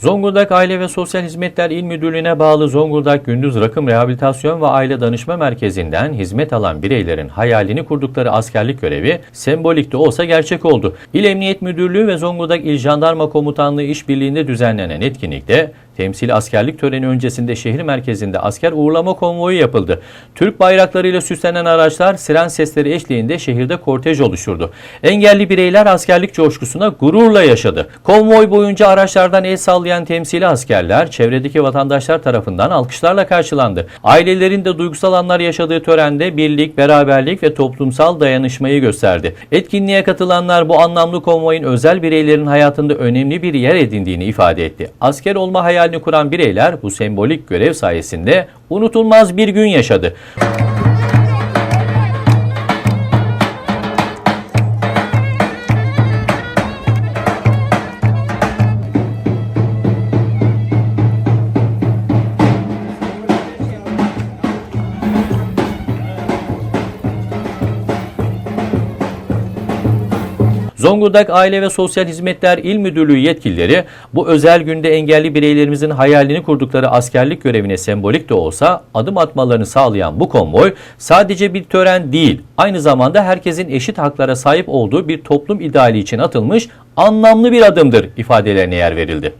Zonguldak Aile ve Sosyal Hizmetler İl Müdürlüğü'ne bağlı Zonguldak Gündüz Rakım Rehabilitasyon ve Aile Danışma Merkezi'nden hizmet alan bireylerin hayalini kurdukları askerlik görevi sembolik de olsa gerçek oldu. İl Emniyet Müdürlüğü ve Zonguldak İl Jandarma Komutanlığı işbirliğinde düzenlenen etkinlikte temsil askerlik töreni öncesinde şehir merkezinde asker uğurlama konvoyu yapıldı. Türk bayraklarıyla süslenen araçlar siren sesleri eşliğinde şehirde kortej oluşturdu. Engelli bireyler askerlik coşkusuna gururla yaşadı. Konvoy boyunca araçlardan el sallayan temsili askerler çevredeki vatandaşlar tarafından alkışlarla karşılandı. Ailelerin de duygusal anlar yaşadığı törende birlik, beraberlik ve toplumsal dayanışmayı gösterdi. Etkinliğe katılanlar bu anlamlı konvoyun özel bireylerin hayatında önemli bir yer edindiğini ifade etti. Asker olma hayalini kuran bireyler bu sembolik görev sayesinde unutulmaz bir gün yaşadı. Zonguldak Aile ve Sosyal Hizmetler İl Müdürlüğü yetkilileri bu özel günde engelli bireylerimizin hayalini kurdukları askerlik görevine sembolik de olsa adım atmalarını sağlayan bu konvoy sadece bir tören değil, aynı zamanda herkesin eşit haklara sahip olduğu bir toplum ideali için atılmış anlamlı bir adımdır ifadelerine yer verildi.